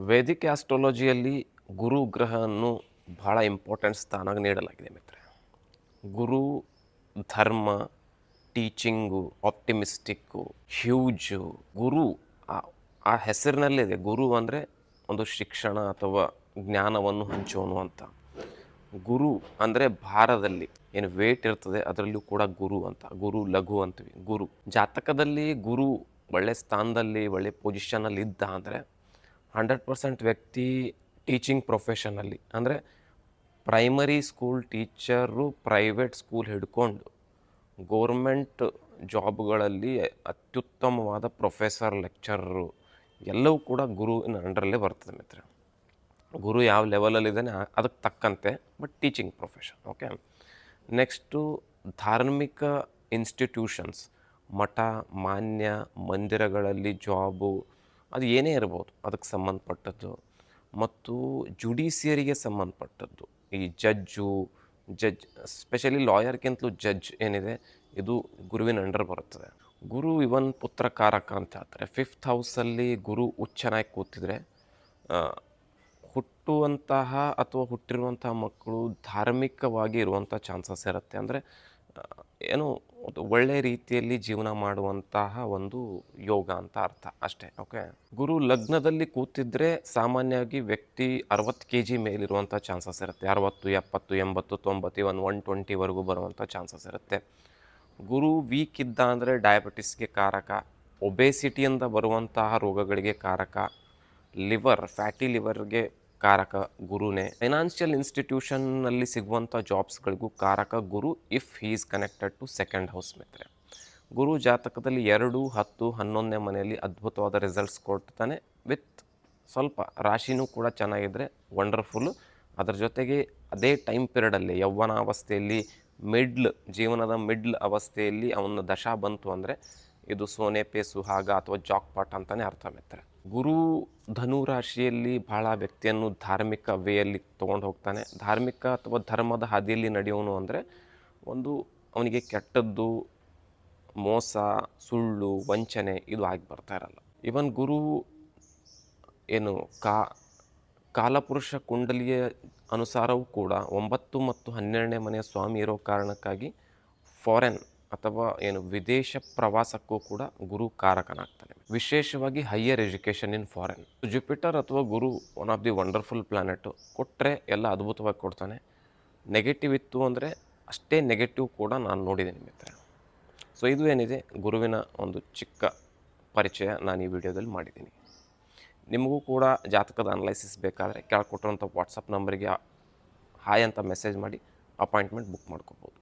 ವೇದಿಕೆ ಆಸ್ಟ್ರಾಲಜಿಯಲ್ಲಿ ಗುರು ಗ್ರಹವನ್ನು ಬಹಳ ಇಂಪಾರ್ಟೆಂಟ್ ಸ್ಥಾನ ನೀಡಲಾಗಿದೆ ಮಿತ್ರ ಗುರು, ಧರ್ಮ ಟೀಚಿಂಗು ಆಪ್ಟಿಮಿಸ್ಟಿಕ್ಕು ಹ್ಯೂಜು ಗುರು ಆ- ಹೆಸರಿನಲ್ಲಿದೆ ಗುರು ಅಂದರೆ ಒಂದು ಶಿಕ್ಷಣ ಅಥವಾ ಜ್ಞಾನವನ್ನು ಹಂಚೋನು ಅಂತ. ಗುರು ಅಂದರೆ ಭಾರದಲ್ಲಿ ಏನು ವೇಟ್ ಇರ್ತದೆ ಅದರಲ್ಲೂ ಕೂಡ ಗುರು ಅಂತ. ಗುರು, ಲಘು ಅಂತೀವಿ. ಗುರು ಜಾತಕದಲ್ಲಿ ಗುರು ಒಳ್ಳೆ ಸ್ಥಾನದಲ್ಲಿ, ಒಳ್ಳೆ ಪೊಸಿಷನಲ್ಲಿ ಇದ್ದ ಅಂದರೆ ಹಂಡ್ರೆಡ್ ಪರ್ಸೆಂಟ್ ವ್ಯಕ್ತಿ ಟೀಚಿಂಗ್ ಪ್ರೊಫೆಷನಲ್ಲಿ. ಅಂದರೆ primary school teacher private school ಹಿಡ್ಕೊಂಡು ಗೋರ್ಮೆಂಟ್ ಜಾಬ್ಗಳಲ್ಲಿ ಅತ್ಯುತ್ತಮವಾದ ಪ್ರೊಫೆಸರ್, ಲೆಕ್ಚರರು ಎಲ್ಲವೂ ಕೂಡ ಗುರುವಿನ ಅಂಡರಲ್ಲೇ ಬರ್ತದೆ ಮಿತ್ರ ಗುರು ಯಾವ ಲೆವೆಲಲ್ಲಿದ್ದಾನೆ ಅದಕ್ಕೆ ತಕ್ಕಂತೆ, but teaching profession, okay? Next ಧಾರ್ಮಿಕ ಇನ್ಸ್ಟಿಟ್ಯೂಷನ್ಸ್, ಮಠ, ಮಾನ್ಯ ಮಂದಿರಗಳಲ್ಲಿ ಜಾಬು ಅದು ಏನೇ ಇರ್ಬೋದು, ಅದಕ್ಕೆ ಸಂಬಂಧಪಟ್ಟದ್ದು. ಮತ್ತು ಜುಡಿಷಿಯರಿಗೆ ಸಂಬಂಧಪಟ್ಟದ್ದು. ಈ ಜಡ್ಜು, ಜಡ್ಜ್, ಸ್ಪೆಷಲಿ ಲಾಯರ್ಗಿಂತಲೂ ಜಡ್ಜ್ ಏನಿದೆ, ಇದು ಗುರುವಿನ ಅಂಡರ್ ಬರುತ್ತದೆ. ಗುರು ಇವನ್ ಪುತ್ರಕಾರಕ ಅಂತ ಹೇಳ್ತಾರೆ. ಫಿಫ್ತ್ ಹೌಸಲ್ಲಿ ಗುರು ಉಚ್ಚನಾಗಿ ಕೂತಿದ್ರೆ ಹುಟ್ಟುವಂತಹ ಅಥವಾ ಹುಟ್ಟಿರುವಂತಹ ಮಕ್ಕಳು ಧಾರ್ಮಿಕವಾಗಿ ಇರುವಂಥ ಚಾನ್ಸಸ್ ಇರುತ್ತೆ. ಅಂದರೆ ಏನು ಒಳ್ಳೆ ರೀತಿಯಲ್ಲಿ ಜೀವನ ಮಾಡುವಂತಹ ಒಂದು ಯೋಗ ಅಂತ ಅರ್ಥ ಅಷ್ಟೇ ಓಕೆ ಗುರು ಲಗ್ನದಲ್ಲಿ ಕೂತಿದ್ರೆ ಸಾಮಾನ್ಯವಾಗಿ ವ್ಯಕ್ತಿ ಅರವತ್ತು ಕೆ ಜಿ ಮೇಲಿರುವಂಥ ಚಾನ್ಸಸ್ ಇರುತ್ತೆ, ಅರವತ್ತು, ಎಪ್ಪತ್ತು, ಎಂಬತ್ತು, ತೊಂಬತ್ತು ಇವನ್ ಒನ್ ಟ್ವೆಂಟಿವರೆಗೂ ಬರುವಂಥ ಚಾನ್ಸಸ್ ಇರುತ್ತೆ. ಗುರು ವೀಕ್ ಇದ್ದ ಅಂದರೆ ಡಯಾಬಿಟಿಸ್ಗೆ ಕಾರಕ ಒಬೇಸಿಟಿಯಿಂದ ಬರುವಂತಹ ರೋಗಗಳಿಗೆ ಕಾರಕ ಲಿವರ್ ಫ್ಯಾಟಿ ಲಿವರ್ಗೆ ಕಾರಕ ಗುರುನೇ. ಫೈನಾನ್ಷಿಯಲ್ ಇನ್ಸ್ಟಿಟ್ಯೂಷನ್ನಲ್ಲಿ ಸಿಗುವಂಥ ಜಾಬ್ಸ್ಗಳಿಗೂ ಕಾರಕ ಗುರು if he is connected to second house ಮಿತ್ರೆ ಗುರು ಜಾತಕದಲ್ಲಿ ಎರಡು, ಹತ್ತು, ಹನ್ನೊಂದನೇ ಮನೆಯಲ್ಲಿ ಅದ್ಭುತವಾದ ರಿಸಲ್ಟ್ಸ್ ಕೊಡ್ತಾನೆ ವಿತ್ ಸ್ವಲ್ಪ ರಾಶಿನೂ ಕೂಡ ಚೆನ್ನಾಗಿದ್ದರೆ ವಂಡರ್ಫುಲ್ಲು ಅದರ ಜೊತೆಗೆ ಅದೇ ಟೈಮ್ ಪೀರಿಯಡಲ್ಲಿ ಯೌವನಾವಸ್ಥೆಯಲ್ಲಿ ಮಿಡ್ಲ್ ಜೀವನದ ಮಿಡ್ಲ್ ಅವಸ್ಥೆಯಲ್ಲಿ ಅವನ ದಶಾ ಬಂತು ಅಂದರೆ ಇದು ಸೋನೆ ಪೇ ಸುಹಾಗ ಅಥವಾ ಜಾಕ್ ಪಾಟ್ ಅಂತಲೇ ಅರ್ಥ ಮಿತ್ರ ಗುರು ಧನು ರಾಶಿಯಲ್ಲಿ ಬಹಳ ವ್ಯಕ್ತಿಯನ್ನು ಧಾರ್ಮಿಕ ವೇಯಲ್ಲಿ ತೊಗೊಂಡು ಹೋಗ್ತಾನೆ. ಧಾರ್ಮಿಕ ಅಥವಾ ಧರ್ಮದ ಹಾದಿಯಲ್ಲಿ ನಡೆಯೋನು ಅಂದರೆ ಒಂದು ಅವನಿಗೆ ಕೆಟ್ಟದ್ದು, ಮೋಸ, ಸುಳ್ಳು, ವಂಚನೆ ಇದು ಆಗಿ ಬರ್ತಾ ಇರಲ್ಲ. ಇವನ್ ಗುರು ಏನು ಕಾ, ಕಾಲಪುರುಷ ಕುಂಡಲಿಯ ಅನುಸಾರವೂ ಕೂಡ ಒಂಬತ್ತು ಮತ್ತು ಹನ್ನೆರಡನೇ ಮನೆಯ ಸ್ವಾಮಿ ಇರೋ ಕಾರಣಕ್ಕಾಗಿ ಫಾರೆನ್ ಅಥವಾ ಏನು ವಿದೇಶ ಪ್ರವಾಸಕ್ಕೂ ಕೂಡ ಗುರು ಕಾರಕನಾಗ್ತಾನೆ. ವಿಶೇಷವಾಗಿ higher education in foreign Jupiter ಅಥವಾ ಗುರು one of the wonderful planet ಕೊಟ್ಟರೆ ಎಲ್ಲ ಅದ್ಭುತವಾಗಿ ಕೊಡ್ತಾನೆ. ನೆಗೆಟಿವ್ ಇತ್ತು ಅಂದರೆ ಅಷ್ಟೇ ನೆಗೆಟಿವ್ ಕೂಡ ನಾನು ನೋಡಿದ್ದೀನಿ ಮಿತ್ರ ಸೊ ಇದು ಏನಿದೆ? ಗುರುವಿನ ಒಂದು ಚಿಕ್ಕ ಪರಿಚಯ ನಾನು ಈ ವಿಡಿಯೋದಲ್ಲಿ ಮಾಡಿದ್ದೀನಿ. ನಿಮಗೂ ಕೂಡ ಜಾತಕದ ಅನಲೈಸಿಸ್ ಬೇಕಾದರೆ ಕೆಳಗೆ ವಾಟ್ಸಪ್ ನಂಬರಿಗೆ ಹಾಯ್ ಅಂತ ಮೆಸೇಜ್ ಮಾಡಿ ಅಪಾಯಿಂಟ್ಮೆಂಟ್ ಬುಕ್ ಮಾಡ್ಕೋಬೋದು.